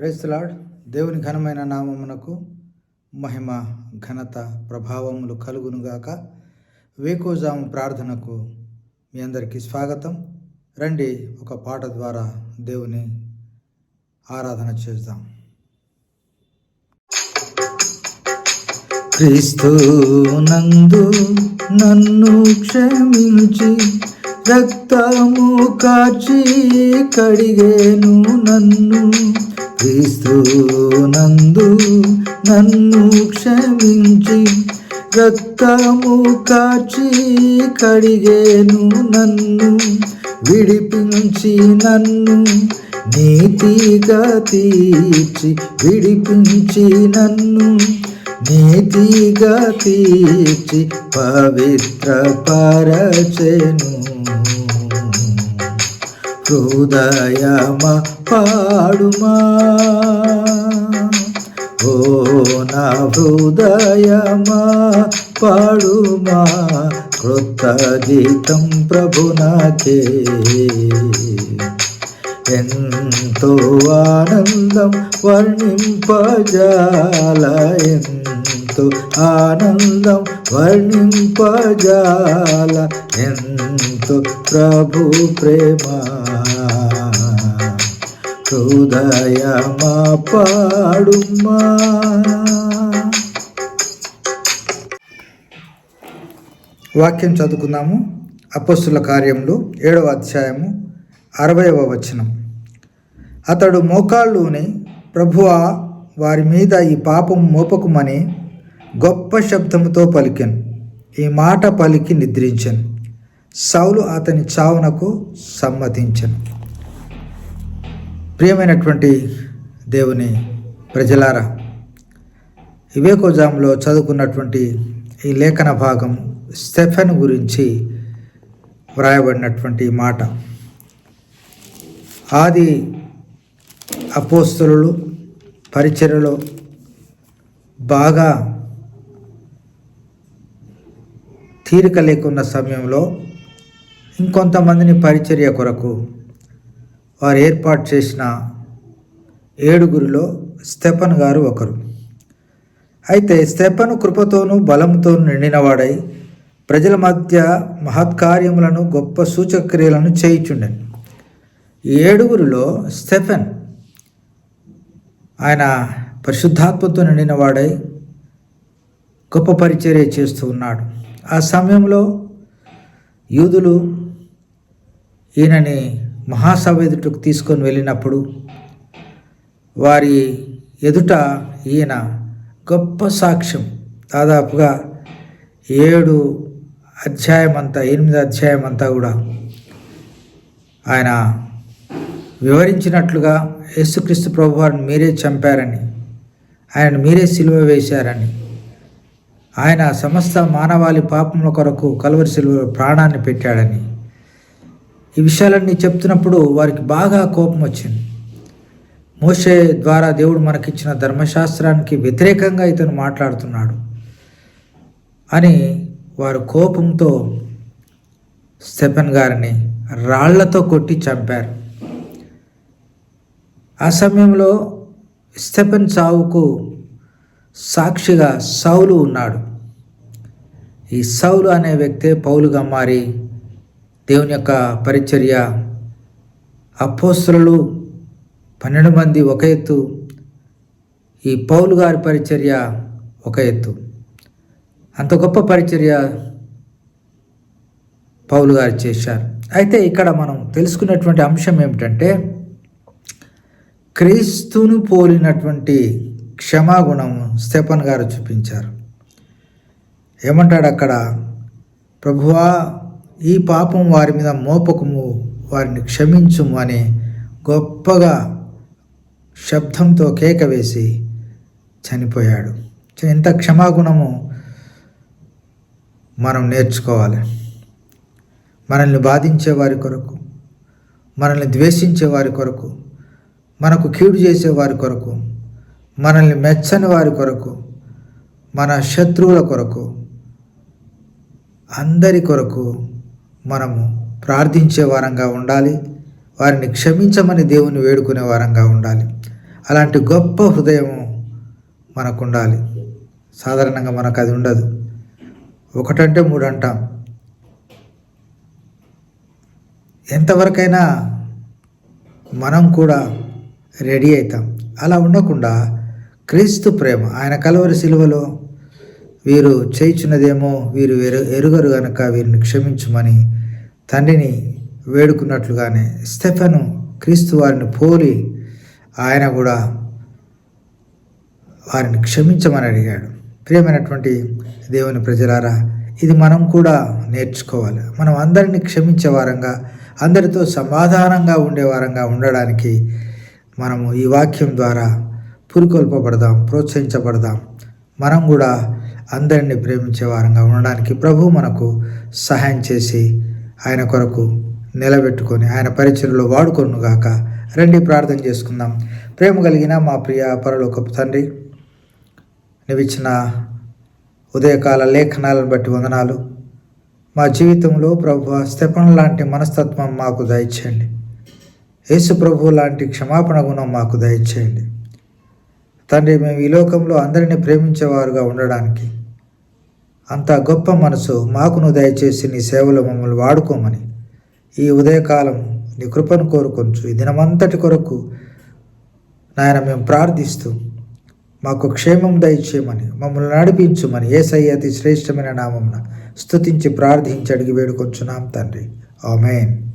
Praise the Lord దేవుని ఘనమైన నామమునకు మహిమ ఘనత ప్రభావములు కలుగునుగాక వేకోజాము ప్రార్థనకు మీ అందరికీ స్వాగతం. రండి ఒక పాట ద్వారా దేవుని ఆరాధన చేద్దాం. క్రీస్తు నందు నన్ను క్షమించి రక్తము కాచి కడిగేను నన్ను. క్రీస్తు నందు నన్ను క్షమించి రక్తము కాచి కడిగేను నన్ను. విడిపించి నన్ను నీతిగా తీర్చి విడిపించి నన్ను. నీతిగా తీర్చి పవిత్ర పరచెను హృదయమ పాడుమా? ఓ నా హృదయమా పాడుమా? కృత గీతం ప్రభునాకే ఎంతో ఆనందం వర్ణింపజాల మనసు ఆనందం వర్ణింపజాల. ఎంతో ప్రభు ప్రేమ. హృదయమా పాడుమా. వాక్యం చదువుకుందాము. అపస్సుల కార్యంలో ఏడవ అధ్యాయము అరవయవ వచనం. అతడు మోకాళ్ళుని ప్రభువా వారి మీద ఈ పాపం మోపకుమని గొప్ప శబ్దముతో పలికెను. ఈ మాట పలికి నిద్రించను. సౌలు అతని చావునకు సమ్మతించను. ప్రియమైనటువంటి దేవుని ప్రజలారా వివేకోజాంలో చదువుకున్నటువంటి ఈ లేఖన భాగం స్టెఫెన్ గురించి వ్రాయబడినటువంటి మాట. ఆది అపోస్తులు పరిచర్యలో బాగా తీరిక లేకున్న సమయంలో ఇంకొంతమందిని పరిచర్య కొరకు వారు ఏర్పాటు చేసిన ఏడుగురిలో స్టెపన్ గారు ఒకరు. అయితే స్టెపను కృపతోనూ బలంతోనూ నిండినవాడై ప్రజల మధ్య మహత్కార్యములను గొప్ప సూచక్రియలను చేయిచుండెను. ఈ ఏడుగురిలో స్టెఫెన్ ఆయన పరిశుద్ధాత్మతో నిండినవాడై గొప్ప పరిచర్య చేస్తూ ఉన్నాడు. ఆ సమయంలో యూదులు ఈయనని మహాసభ ఎదుటకు తీసుకొని వెళ్ళినప్పుడు వారి ఎదుట ఈయన గొప్ప సాక్ష్యం. దాదాపుగా ఏడు అధ్యాయం అంతా ఎనిమిది అధ్యాయం అంతా కూడా ఆయన వివరించినట్లుగా యేసుక్రీస్తు ప్రభువారిని మీరే చంపారని ఆయన మీరే సిలువ వేశారని ఆయన సమస్త మానవాళి పాపముల కొరకు కలువరి సిలువ ప్రాణాన్ని పెట్టాడని. ఈ విషయాలన్నీ చెప్తున్నప్పుడు వారికి బాగా కోపం వచ్చింది. మోషే ద్వారా దేవుడు మనకిచ్చిన ధర్మశాస్త్రానికి వ్యతిరేకంగా ఇతను మాట్లాడుతున్నాడు అని వారు కోపంతో స్టెఫెన్ గారిని రాళ్ళతో కొట్టి చంపారు. ఆ సమయంలో స్టెఫెన్ సావుకు సాక్షిగా సౌలు ఉన్నాడు. ఈ సౌలు అనే వ్యక్తే పౌలుగా మారి దేవుని యొక్క పరిచర్య అపోస్తులు పన్నెండు మంది ఒక ఎత్తు ఈ పౌలు గారి పరిచర్య ఒక ఎత్తు. అంత గొప్ప పరిచర్య పౌలు గారు చేశారు. అయితే ఇక్కడ మనం తెలుసుకున్నటువంటి అంశం ఏమిటంటే క్రీస్తును పోలినటువంటి క్షమాగుణం స్టెపన్ గారు చూపించారు. ఏమంటాడు అక్కడ ప్రభువా ఈ పాపం వారి మీద మోపకము వారిని క్షమించుము అని గొప్పగా శబ్దంతో కేక వేసి చనిపోయాడు. ఎంత క్షమాగుణము మనం నేర్చుకోవాలి. మనల్ని బాధించే వారి కొరకు మనల్ని ద్వేషించే వారి కొరకు మనకు కీడు చేసే వారి కొరకు మనల్ని మెచ్చని వారి కొరకు మన శత్రువుల కొరకు అందరి కొరకు మనము ప్రార్థించే వారంగా ఉండాలి. వారిని క్షమించమని దేవుని వేడుకునే వారంగా ఉండాలి. అలాంటి గొప్ప హృదయం మనకు ఉండాలి సాధారణంగా మనకు అది ఉండదు. ఒకటంటే మూడు అంటాం ఎంతవరకైనా మనం కూడా రెడీ అవుతాం. అలా ఉండకుండా క్రీస్తు ప్రేమ. ఆయన కలవరి సిలువలో వీరు చేయించినదేమో వీరు ఎరు ఎరుగరు గనక వీరిని క్షమించమని తండ్రిని వేడుకున్నట్లుగానే స్టెఫెను క్రీస్తు వారిని పోలి ఆయన కూడా వారిని క్షమించమని అడిగాడు. ప్రియమైనటువంటి దేవుని ప్రజలారా ఇది మనం కూడా నేర్చుకోవాలి. మనం అందరినీ క్షమించే వారంగా అందరితో సమాధానంగా ఉండే వారంగా ఉండడానికి మనము ఈ వాక్యం ద్వారా పురికొల్పబడదాం ప్రోత్సహించబడదాం. మనం కూడా అందరినీ ప్రేమించే వారంగా ఉండడానికి ప్రభు మనకు సహాయం చేసి ఆయన కొరకు నిలబెట్టుకొని ఆయన పరిచయలో వాడుకొనుగాక రండి ప్రార్థన చేసుకుందాం. ప్రేమ కలిగిన మా ప్రియ పరలోకపు తండ్రి నువ్వు ఉదయకాల లేఖనాలను బట్టి వందనాలు. మా జీవితంలో ప్రభు స్తెపన్ లాంటి మనస్తత్వం మాకు దయచేయండి. యేసు ప్రభు లాంటి క్షమాపణ గుణం మాకు దయచేయండి. తండ్రి మేము ఈ లోకంలో అందరినీ ప్రేమించేవారుగా ఉండడానికి. అంత గొప్ప మనసు మాకును దయచేసి నీ సేవలో మమ్మల్ని వాడుకోమని ఈ ఉదయకాలం నీ కృపను కోరుకొంచు ఈ దినమంతటి కొరకు నాయన మేము ప్రార్థిస్తూ మాకు క్షేమం దయచేయమని మమ్మల్ని నడిపించుమని ఏసయ్య అతి శ్రేష్టమైన నామమున స్తుతించి ప్రార్థించి అడిగి వేడుకొంచున్నాం తండ్రి. ఆమెన్.